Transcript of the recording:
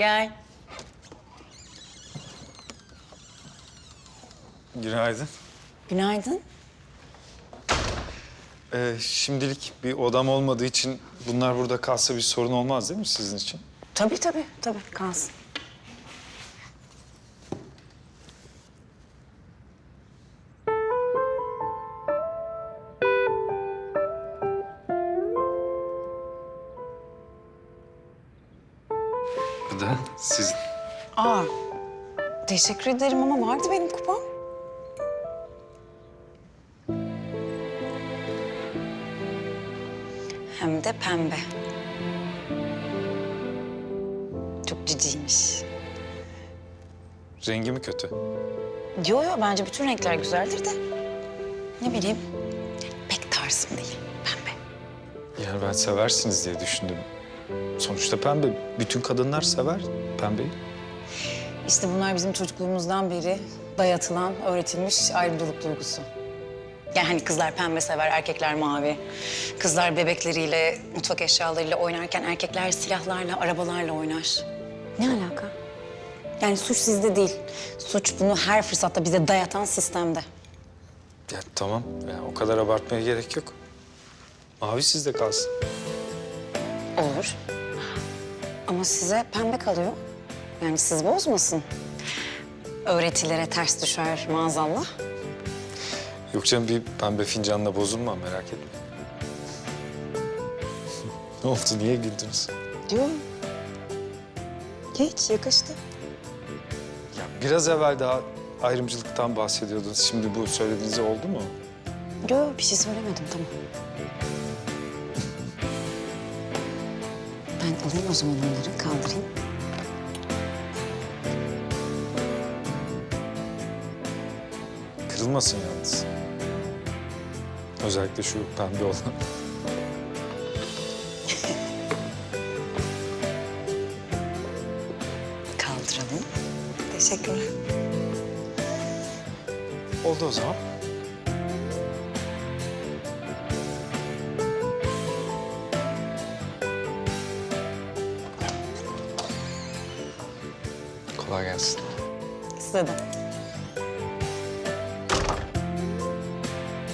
Gel. Günaydın. Günaydın. Ee, şimdilik bir odam olmadığı için bunlar burada kalsa bir sorun olmaz değil mi sizin için? Tabii tabii tabii kalsın. Bu da sizin. Aa, teşekkür ederim ama vardı benim kupam. Hem de pembe. Çok ciciymiş. Rengi mi kötü? Yo yo bence bütün renkler güzeldir de. Ne bileyim pek tarzım değil pembe. Yani ben seversiniz diye düşündüm. Sonuçta pembe. Bütün kadınlar sever pembeyi. İşte bunlar bizim çocukluğumuzdan beri dayatılan, öğretilmiş ayrımcılık duygusu. Yani hani kızlar pembe sever, erkekler mavi. Kızlar bebekleriyle, mutfak eşyalarıyla oynarken erkekler silahlarla, arabalarla oynar. Ne alaka? Yani suç sizde değil. Suç bunu her fırsatta bize dayatan sistemde. Ya tamam. Yani o kadar abartmaya gerek yok. Mavi sizde kalsın. Olur. Ama size pembe kalıyor. Yani siz bozmasın. Öğretilere ters düşer maazallah. Yok canım bir pembe fincanla bozulmam merak etme. ne oldu? Niye güldünüz? Diyor. Hiç yakıştı. Ya biraz evvel daha ayrımcılıktan bahsediyordunuz. Şimdi bu söylediğiniz oldu mu? Yok bir şey söylemedim tamam. Ben alayım o zaman onları kaldırayım. Kırılmasın yalnız. Özellikle şu pembe olan. Kaldıralım. Teşekkürler. Oldu o zaman. Kolay gelsin. Size de.